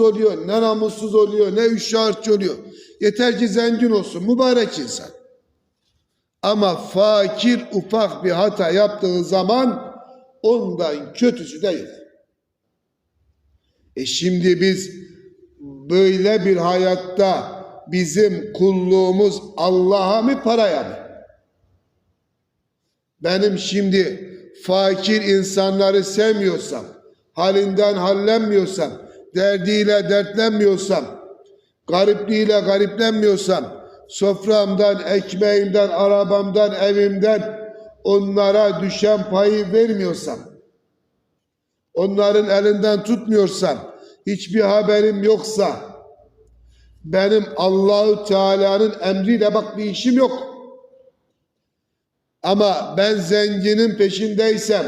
oluyor, ne namussuz oluyor, ne üşşahırçı oluyor. Yeter ki zengin olsun, mübarek insan. Ama fakir ufak bir hata yaptığı zaman ondan kötüsü değil. E şimdi biz böyle bir hayatta bizim kulluğumuz Allah'a mı paraya mı? Benim şimdi fakir insanları sevmiyorsam, halinden hallenmiyorsam, derdiyle dertlenmiyorsam, garipliğiyle gariplenmiyorsam, soframdan, ekmeğimden, arabamdan, evimden onlara düşen payı vermiyorsam, onların elinden tutmuyorsam, hiçbir haberim yoksa, benim Allahu Teala'nın emriyle bak bir işim yok. Ama ben zenginin peşindeysem,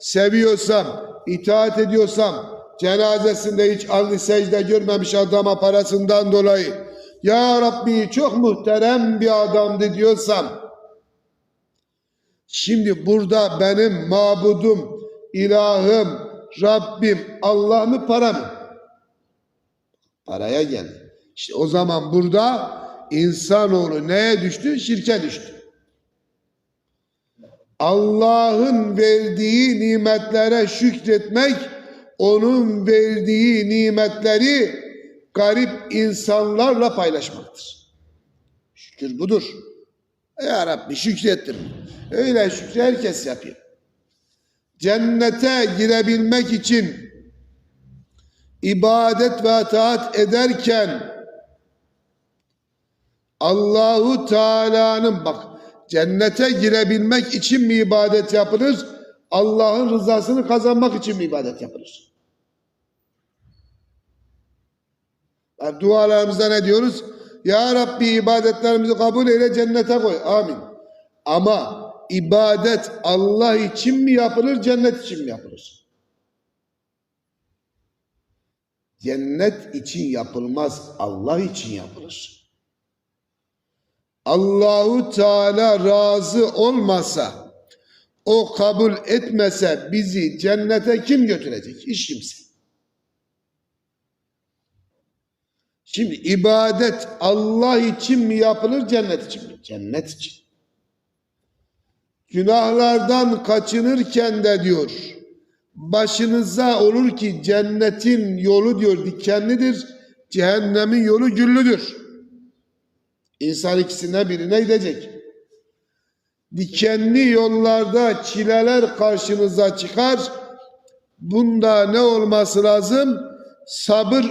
seviyorsam, itaat ediyorsam, cenazesinde hiç alnı secde görmemiş adama parasından dolayı, Ya Rabbi çok muhterem bir adamdı diyorsam, şimdi burada benim mabudum, ilahım, Rabbim, Allah mı para mı? Paraya geldi. İşte o zaman burada insanoğlu neye düştü? Şirke düştü. Allah'ın verdiği nimetlere şükretmek, onun verdiği nimetleri garip insanlarla paylaşmaktır. Şükür budur. Ya Rabbi şükrettir. Öyle şükrü herkes yapıyor. Cennete girebilmek için ibadet ve taat ederken Allahu Teala'nın bak cennete girebilmek için mi ibadet yapılır? Allah'ın rızasını kazanmak için mi ibadet yapılır? Yani dualarımızda ne diyoruz? Ya Rabbi ibadetlerimizi kabul eyle cennete koy. Amin. Ama ibadet Allah için mi yapılır, cennet için mi yapılır? Cennet için yapılmaz, Allah için yapılır. Allahu Teala razı olmasa, o kabul etmese bizi cennete kim götürecek? Hiç kimse. Şimdi ibadet Allah için mi yapılır, cennet için mi? Cennet için. Günahlardan kaçınırken de diyor, başınıza olur ki cennetin yolu diyor dikenlidir, cehennemin yolu güllüdür. İnsan ikisinden birine gidecek. Dikenli yollarda çileler karşınıza çıkar. Bunda ne olması lazım? Sabır